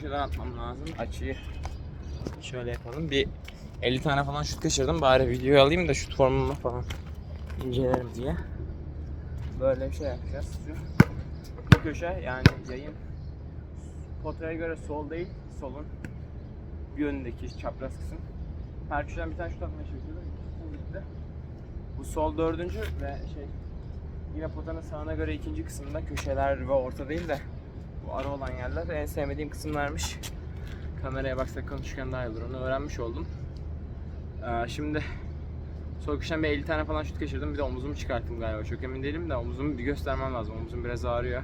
köşeden atmam lazım. Açıyı şöyle yapalım. Bir 50 tane falan şut kaçırdım. Bari videoyu alayım da şut formumu falan incelerim diye. Böyle bir şey yapacağız. Şu bu köşe yani yayın potaya göre sol değil, solun yönündeki çapraz kısım. Her köşeden bir tane şut atmaya bitti. Bu sol dördüncü ve şey yine potanın sağına göre ikinci kısımda köşeler ve orta değil de bu ara olan yerler en sevmediğim kısımlarmış. Kameraya baksak konuşurken daha iyi olur. Onu öğrenmiş oldum. Ee, şimdi sol köşeden bir 50 tane falan şut kaçırdım. Bir de omuzumu çıkarttım galiba. Çok emin değilim de omuzumu bir göstermem lazım. Omuzum biraz ağrıyor.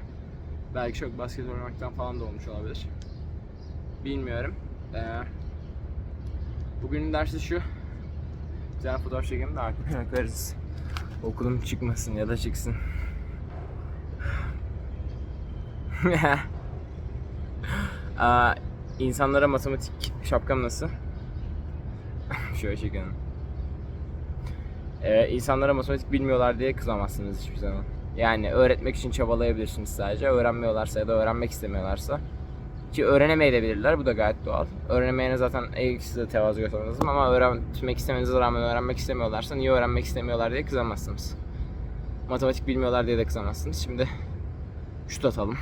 Belki çok basket oynamaktan falan da olmuş olabilir. Bilmiyorum. Ee, bugünün dersi şu. Güzel fotoğraf çekelim de arkaya koyarız. Okulum çıkmasın ya da çıksın. Aa, insanlara matematik şapkam nasıl? Şöyle çekelim. Ee, insanlara matematik bilmiyorlar diye kızamazsınız hiçbir zaman. Yani öğretmek için çabalayabilirsiniz sadece. Öğrenmiyorlarsa ya da öğrenmek istemiyorlarsa. Ki öğrenemeyebilirler. Bu da gayet doğal. Öğrenemeyene zaten size tevazu göstermeniz. Ama öğrenmek istemenize rağmen öğrenmek istemiyorlarsa niye öğrenmek istemiyorlar diye kızamazsınız. Matematik bilmiyorlar diye de kızamazsınız. Şimdi şut atalım.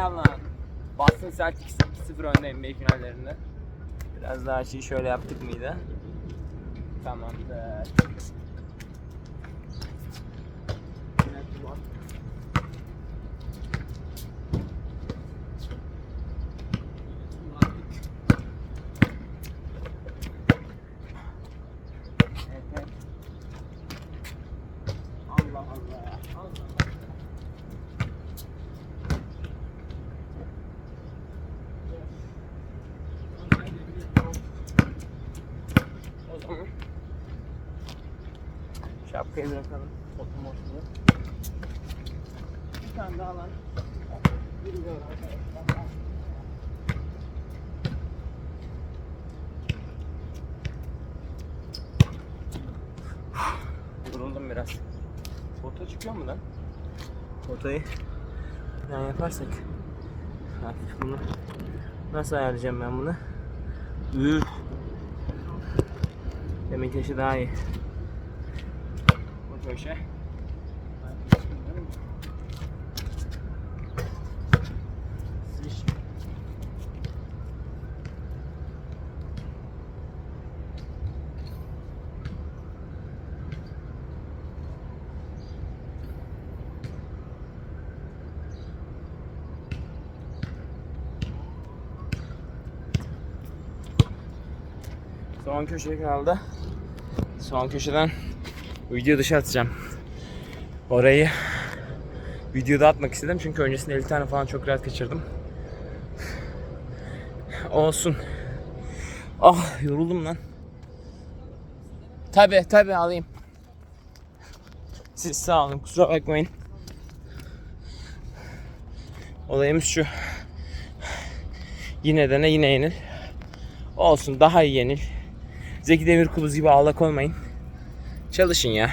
Allen. Boston Celtics 2-0 önde NBA finallerinde. Biraz daha şeyi şöyle yaptık mıydı? Tamamdır. Allah. Allah. O zaman şapkayı bırakalım. Toplum ortada. Bir tane daha lan. Yoruldum biraz. Foto çıkıyor mu lan? Fotoyu yani yaparsak hafif bunu nasıl ayarlayacağım ben bunu? Üf. Demek yaşı daha iyi. Bu köşe. Swish. Son köşe kaldı. Son köşeden video dışı atacağım. Orayı videoda atmak istedim çünkü öncesinde 50 tane falan çok rahat kaçırdım. Olsun. Ah yoruldum lan. Tabi tabi alayım. Siz sağ olun kusura bakmayın. Olayımız şu. Yine dene yine yenil. Olsun daha iyi yenil. Zeki Demirkubuz gibi ağlak olmayın. Çalışın ya.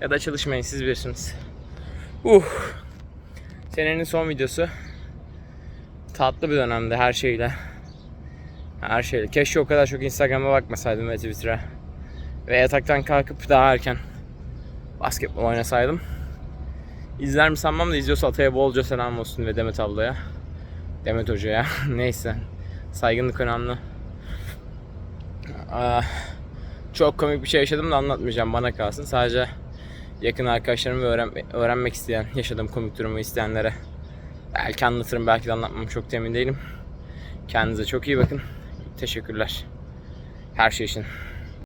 Ya da çalışmayın siz bilirsiniz. Uh. Senenin son videosu. Tatlı bir dönemde her şeyle. Her şeyle. Keşke o kadar çok Instagram'a bakmasaydım ve Twitter'a. Ve yataktan kalkıp daha erken basketbol oynasaydım. İzler mi sanmam da izliyorsa Atay'a bolca selam olsun ve Demet ablaya. Demet hocaya. Neyse. Saygınlık önemli. Aa, çok komik bir şey yaşadım da anlatmayacağım bana kalsın. Sadece yakın arkadaşlarım ve öğren öğrenmek isteyen, yaşadığım komik durumu isteyenlere belki anlatırım, belki de anlatmam çok emin değilim. Kendinize çok iyi bakın. Teşekkürler. Her şey için.